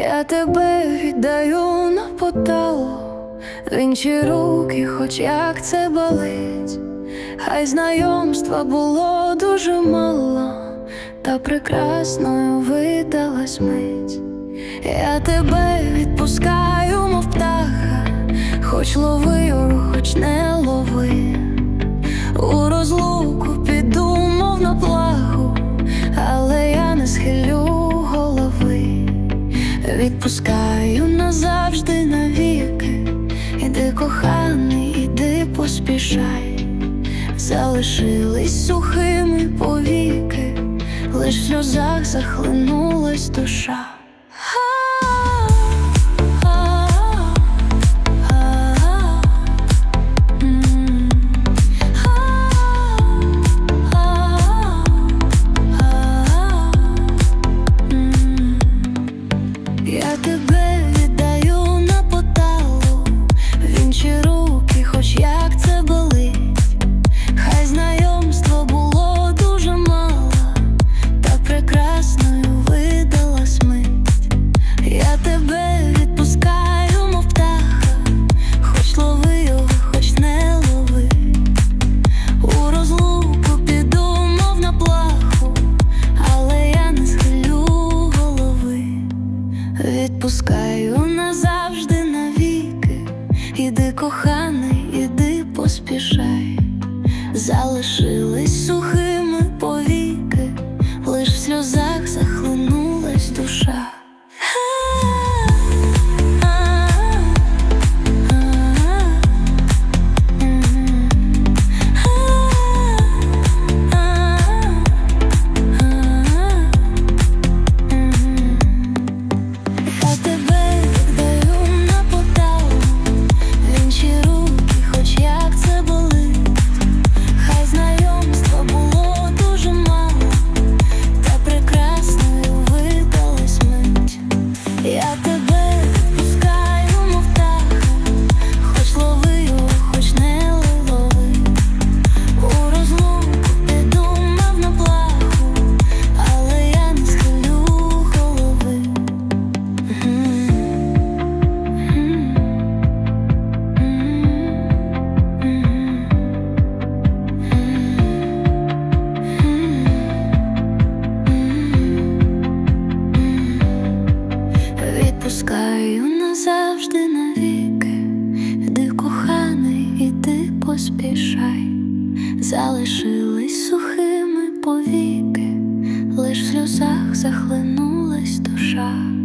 Я тебе віддаю на поталу в інші руки, хоч як це болить, хай знайомства було дуже мало, та прекрасною видалась мить. Я тебе відпускаю, мов птаха, хоч лови, хоч не лови. Відпускаю назавжди навіки. Іди, коханий, іди поспішай. Залишились сухими повіки, лиш в сльозах захлинулась душа. Тебе Відпускаю назавжди навіки. Іди, коханий, іди поспішай. Залишились сухими назавжди навіки, Іди, коханий, іди поспішай, залишились сухими повіки, лиш в сльозах захлинулась душа.